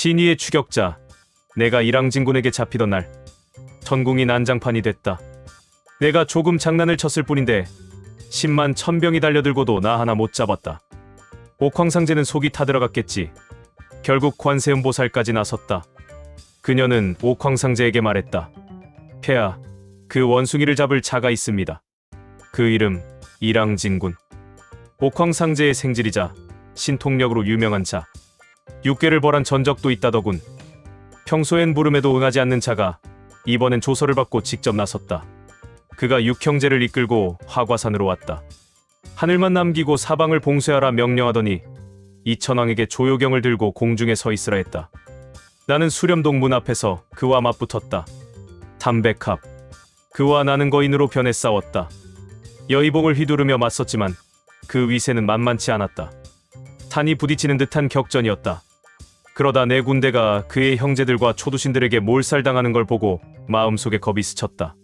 신의의 추격자 내가 이랑진군에게 잡히던 날 전궁이 난장판이 됐다. 내가 조금 장난을 쳤을 뿐인데 10만 천병이 달려들고도 나 하나 못 잡았다. 옥황상제는 속이 타들어갔겠지. 결국 관세음보살까지 나섰다. 그녀는 옥황상제에게 말했다. 폐하, 그 원숭이를 잡을 자가 있습니다. 그 이름 이랑진군. 옥황상제의 생질이자 신통력으로 유명한 자. 육계를 벌한 전적도 있다더군. 평소엔 부름에도 응하지 않는 자가 이번엔 조서를 받고 직접 나섰다. 그가 육형제를 이끌고 화과산으로 왔다. 하늘만 남기고 사방을 봉쇄하라 명령하더니 이천왕에게 조효경을 들고 공중에 서 있으라 했다. 나는 수렴동 문 앞에서 그와 맞붙었다. 담백합. 그와 나는 거인으로 변해 싸웠다. 여의봉을 휘두르며 맞섰지만 그 위세는 만만치 않았다. 산이 부딪히는 듯한 격전이었다. 그러다 내 군대가 그의 형제들과 초두신들에게 몰살당하는 걸 보고 마음속에 겁이 스쳤다.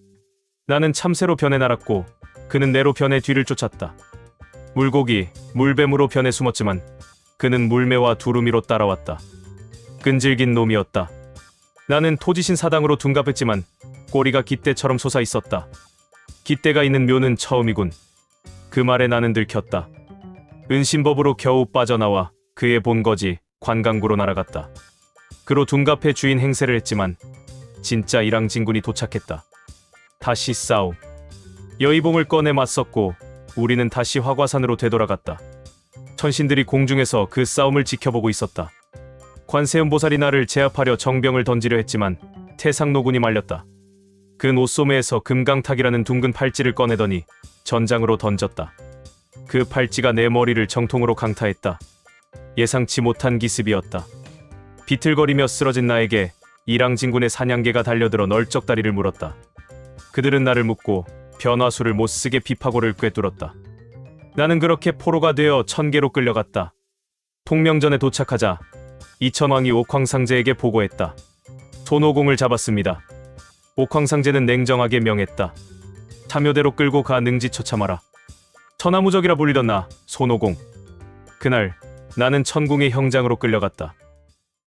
나는 참새로 변해 날았고 그는 내로 변해 뒤를 쫓았다. 물고기, 물뱀으로 변해 숨었지만 그는 물매와 두루미로 따라왔다. 끈질긴 놈이었다. 나는 토지신 사당으로 둔갑했지만 꼬리가 깃대처럼 솟아 있었다. 깃대가 있는 묘는 처음이군. 그 말에 나는 들켰다. 은신법으로 겨우 빠져나와 그의 본거지 관광구로 날아갔다. 그로 둔갑해 주인 행세를 했지만 진짜 이랑 진군이 도착했다. 다시 싸움. 여의봉을 꺼내 맞섰고 우리는 다시 화과산으로 되돌아갔다. 천신들이 공중에서 그 싸움을 지켜보고 있었다. 관세음보살이 나를 제압하려 정병을 던지려 했지만 태상노군이 말렸다. 그 노소매에서 금강탁이라는 둥근 팔찌를 꺼내더니 전장으로 던졌다. 그 팔찌가 내 머리를 정통으로 강타했다. 예상치 못한 기습이었다. 비틀거리며 쓰러진 나에게 이랑진군의 사냥개가 달려들어 널쩍다리를 물었다. 그들은 나를 묶고 변화수를 못쓰게 비파고를 꿰뚫었다. 나는 그렇게 포로가 되어 천계로 끌려갔다. 통명전에 도착하자 이천왕이 옥황상제에게 보고했다. 손오공을 잡았습니다. 옥황상제는 냉정하게 명했다. 참여대로 끌고 가 능지 처참하라. 천하무적이라 불리던 나 손오공. 그날 나는 천궁의 형장으로 끌려갔다.